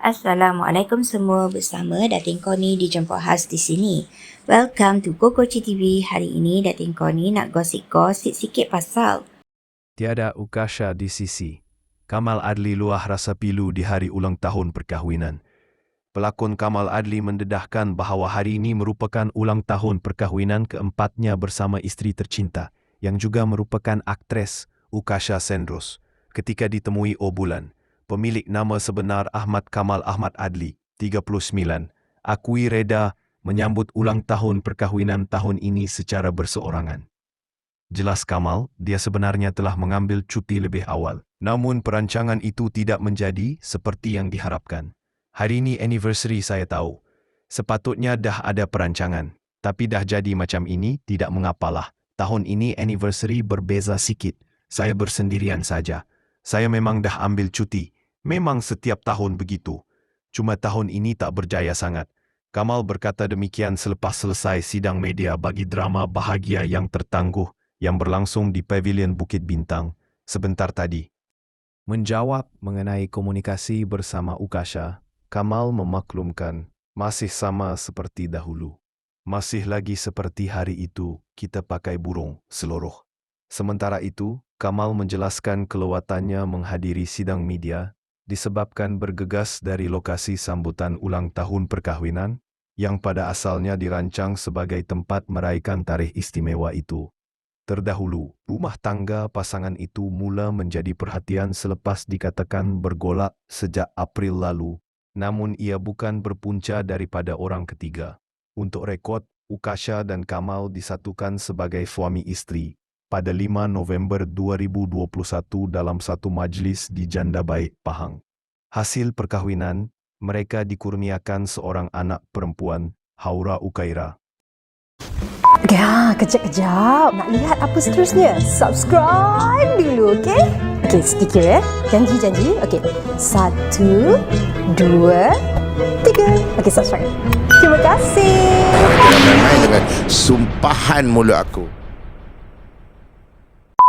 Assalamualaikum semua bersama Datin Koni di Jemput Khas di sini. Welcome to Kokoci TV. Hari ini Datin Koni nak gosip-gosip sikit pasal Tiada ukasha di sisi. Kamal Adli luah rasa pilu di hari ulang tahun perkahwinan. Pelakon Kamal Adli mendedahkan bahawa hari ini merupakan ulang tahun perkahwinan keempatnya bersama isteri tercinta yang juga merupakan aktris Ukasha Sendros. Ketika ditemui Obulan, pemilik nama sebenar Ahmad Kamal Ahmad Adli, 39, akui reda menyambut ulang tahun perkahwinan tahun ini secara berseorangan. Jelas Kamal, dia sebenarnya telah mengambil cuti lebih awal. Namun perancangan itu tidak menjadi seperti yang diharapkan. Hari ini anniversary saya tahu. Sepatutnya dah ada perancangan. Tapi dah jadi macam ini, tidak mengapalah. Tahun ini anniversary berbeza sikit. Saya bersendirian saja. Saya memang dah ambil cuti. Memang setiap tahun begitu. Cuma tahun ini tak berjaya sangat. Kamal berkata demikian selepas selesai sidang media bagi drama Bahagia yang Tertangguh yang berlangsung di Pavilion Bukit Bintang sebentar tadi. Menjawab mengenai komunikasi bersama Ukasha, Kamal memaklumkan masih sama seperti dahulu. Masih lagi seperti hari itu kita pakai burung seluruh. Sementara itu, Kamal menjelaskan keluatannya menghadiri sidang media disebabkan bergegas dari lokasi sambutan ulang tahun perkahwinan yang pada asalnya dirancang sebagai tempat meraihkan tarikh istimewa itu. Terdahulu, rumah tangga pasangan itu mula menjadi perhatian selepas dikatakan bergolak sejak April lalu, namun ia bukan berpunca daripada orang ketiga. Untuk rekod, Ukasha dan Kamal disatukan sebagai suami isteri pada 5 November 2021 dalam satu majlis di Janda Baik, Pahang. Hasil perkahwinan, mereka dikurniakan seorang anak perempuan, Haura Ukaira. Ya, kejap-kejap. Nak lihat apa seterusnya? Subscribe dulu, okey? Okey, stiker ya. Janji-janji. Okey. Satu, dua, tiga. Okey, subscribe. Terima kasih. Dengan sumpahan mulut aku.